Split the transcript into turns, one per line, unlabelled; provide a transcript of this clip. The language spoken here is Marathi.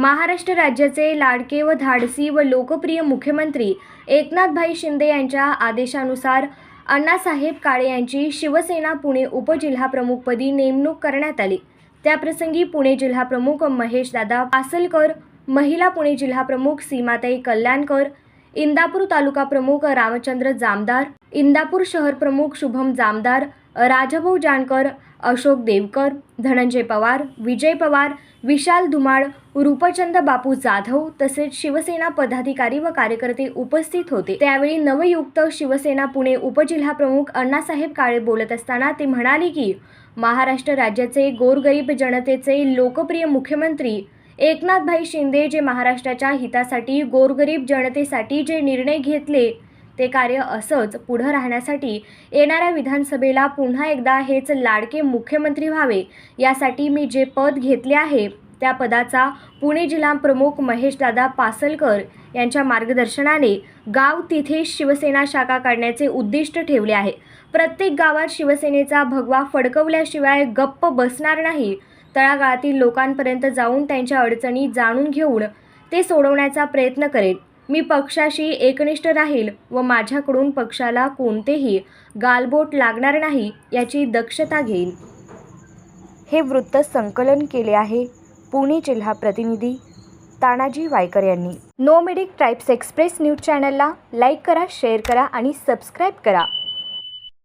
महाराष्ट्र राज्याचे लाडके व धाडसी व लोकप्रिय मुख्यमंत्री एकनाथभाई शिंदे यांच्या आदेशानुसार अण्णासाहेब काळे यांची शिवसेना पुणे उपजिल्हाप्रमुखपदी नेमणूक करण्यात आली. त्याप्रसंगी पुणे जिल्हाप्रमुख महेशदादा पासलकर महिला पुणे जिल्हाप्रमुख सीमाताई कल्याणकर इंदापूर तालुका प्रमुख रामचंद्र जामदार इंदापूर शहर प्रमुख शुभम जामदार राजभाऊ जानकर अशोक देवकर धनंजय पवार विजय पवार विशाल धुमाळ रूपचंद बापू जाधव तसेच शिवसेना पदाधिकारी व कार्यकर्ते उपस्थित होते. त्यावेळी नवयुक्त शिवसेना पुणे उपजिल्हाप्रमुख अण्णासाहेब काळे बोलत असताना ते म्हणाले की महाराष्ट्र राज्याचे गोरगरीब जनतेचे लोकप्रिय मुख्यमंत्री एकनाथभाई शिंदे जे महाराष्ट्राच्या हितासाठी गोरगरीब जनतेसाठी जे निर्णय घेतले ते कार्य असंच पुढं राहण्यासाठी येणाऱ्या विधानसभेला पुन्हा एकदा हेच लाडके मुख्यमंत्री व्हावे यासाठी मी जे पद घेतले आहे त्या पदाचा पुणे जिल्हा प्रमुख महेशदादा पासलकर यांच्या मार्गदर्शनाने गाव तिथे शिवसेना शाखा काढण्याचे उद्दिष्ट ठेवले आहे. प्रत्येक गावात शिवसेनेचा भगवा फडकवल्याशिवाय गप्प बसणार नाही. तळागाळातील लोकांपर्यंत जाऊन त्यांच्या अडचणी जाणून घेऊन ते सोडवण्याचा प्रयत्न करेल मी पक्षाशी एकनिष्ठ राहील व माझ्याकडून पक्षाला कोणतेही गालबोट लागणार नाही याची दक्षता घेईन. हे वृत्त संकलन केले आहे पुणे जिल्हा प्रतिनिधी तानाजी वायकर यांनी. नोमेडिक ट्राईब्स एक्सप्रेस न्यूज चॅनलला लाईक करा शेअर करा आणि सबस्क्राईब करा.